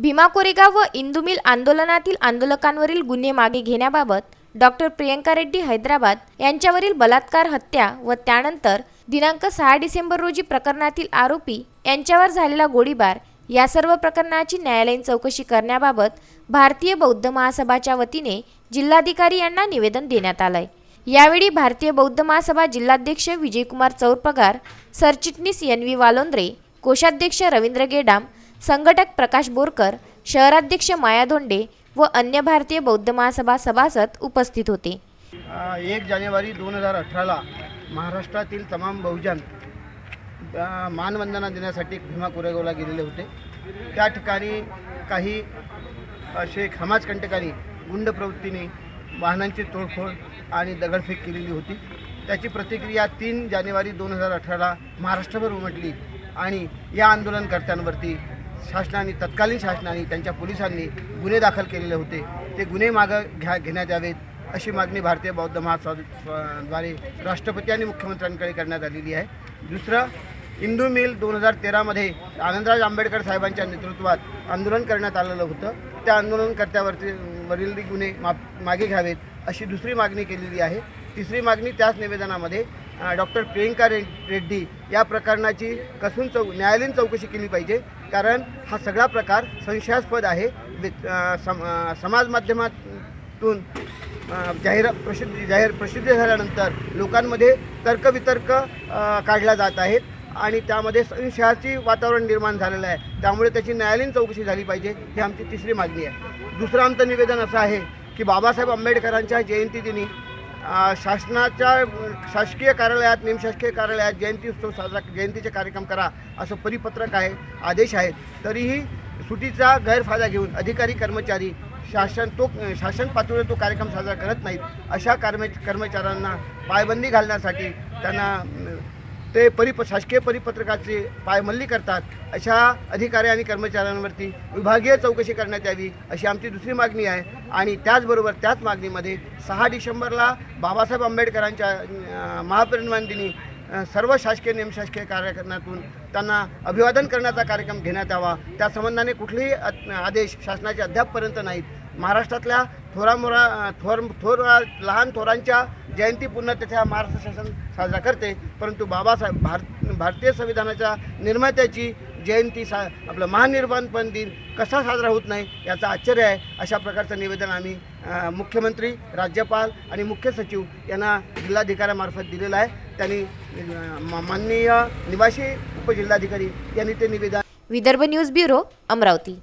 भीमा कोरेगाव व इंदू मिल आंदोलनातील आंदोलकांवरील गुन्हे मागे घेण्याबाबत डॉक्टर प्रियंका रेड्डी हैदराबाद यांच्यावरील बलात्कार हत्या व त्यानंतर दिनांक सहा डिसेंबर रोजी प्रकरणातील आरोपी यांच्यावर झालेला गोळीबार या सर्व प्रकरणाची न्यायालयीन चौकशी करण्याबाबत भारतीय बौद्ध महासभाच्या वतीने जिल्हाधिकारी यांना निवेदन देण्यात आलंय. यावेळी भारतीय बौद्ध महासभा जिल्हाध्यक्ष विजयकुमार चौरपगार सरचिटणीस एन व्ही वालोंद्रे कोषाध्यक्ष रवींद्र गेडाम संघटक प्रकाश बोरकर शहराध्यक्ष माया धोंडे व अन्य भारतीय बौद्ध महासभा सभासद उपस्थित होते. एक जानेवारी दोन हजार अठराला महाराष्ट्रातील तमाम बहुजन मानवंदना देण्यासाठी भीमा कोरेगावला गेलेले होते. त्या ठिकाणी काही असे समाजकंटकांनी गुंड प्रवृत्तीने वाहनांची तोडफोड आणि दगडफेक केलेली होती. त्याची प्रतिक्रिया तीन जानेवारी दोन हजार अठराला महाराष्ट्रभर उमटली आणि या आंदोलनकर्त्यांवरती शासनाने तत्कालीन शासनाने त्यांच्या पोलिसांनी गुन्हे दाखल केलेले होते. ते गुन्हे मागं घ्या घेण्यात यावेत अशी मागणी भारतीय बौद्ध महासद्वारे राष्ट्रपती आणि मुख्यमंत्र्यांकडे करण्यात आलेली आहे. दुसरं हिंदू मिल दोन हजार तेरामध्ये आनंदराज आंबेडकर साहेबांच्या नेतृत्वात आंदोलन करण्यात आलेलं होतं. त्या आंदोलनकर्त्यावरती वरील गुन्हे माप मागे घ्यावेत अशी दुसरी मागणी केलेली आहे. तिसरी मागणी त्याच निवेदनामध्ये डॉक्टर प्रियंका रे रेड्डी या प्रकरणाची कसून चौ न्यायालयीन चौकशी केली पाहिजे. कारण हा सगळा प्रकार संशयास्पद आहे. वि- सम समाज माध्यमातून जाहीर प्रसिद्धी जाहीर प्रसिद्धी झाल्यानंतर लोकांमध्ये तर्कवितर्क काढला जात आहेत आणि त्यामध्ये संशयाची वातावरण निर्माण झालेलं आहे. त्यामुळे त्याची न्यायालयीन चौकशी झाली पाहिजे ही आमची तिसरी मागणी आहे. दुसरं आमचं निवेदन असं आहे की बाबासाहेब आंबेडकरांच्या जयंतीदिनी शासनाच्या शासकीय कार्यालयात निमशासकीय कार्यालयात जयंती उत्सव साजरा जयंतीचे कार्यक्रम करा असं परिपत्रक आहे आदेश आहेत. तरीही सुटीचा गैरफायदा घेऊन अधिकारी कर्मचारी शासन तो शासन पातळीवर तो कार्यक्रम साजरा करत नाहीत. अशा कर्म कर्मचाऱ्यांना पायबंदी घालण्यासाठी त्यांना ते परिप शासकीय परिपत्रकाचे पायमल्ली करतात अशा अधिकारी आणि कर्मचाऱ्यांवरती विभागीय चौकशी करण्यात यावी अशी आमची दुसरी मागणी आहे. आणि त्याचबरोबर त्याच मागणीमध्ये सहा डिसेंबरला बाबासाहेब आंबेडकरांच्या अं, महापरिनिर्वाण दिनी सर्व शासकीय निमशासकीय कार्यक्रमातून त्यांना अभिवादन करण्याचा कार्यक्रम घेण्यात यावा. त्या संबंधाने कुठलेही आदेश शासनाचे अद्यापपर्यंत नाहीत. महाराष्ट्रातल्या थोरामोरा थोर थोर लहान थोरांच्या जयंती पुन्हा हा महाराष्ट्र शासन साजरा करते. परंतु बाबासाहेब भारत भारतीय संविधानाच्या निर्मात्याची जयंती सा आपलं महानिर्वाणपण दिन कसा साजरा होत नाही याचं आश्चर्य आहे. अशा प्रकारचं निवेदन आम्ही मुख्यमंत्री राज्यपाल आणि मुख्य सचिव यांना जिल्हाधिकाऱ्यामार्फत दिलेलं आहे. त्यांनी माननीय निवासी उपजिल्हाधिकारी यांनी ते निवेदन विदर्भ न्यूज ब्युरो अमरावती.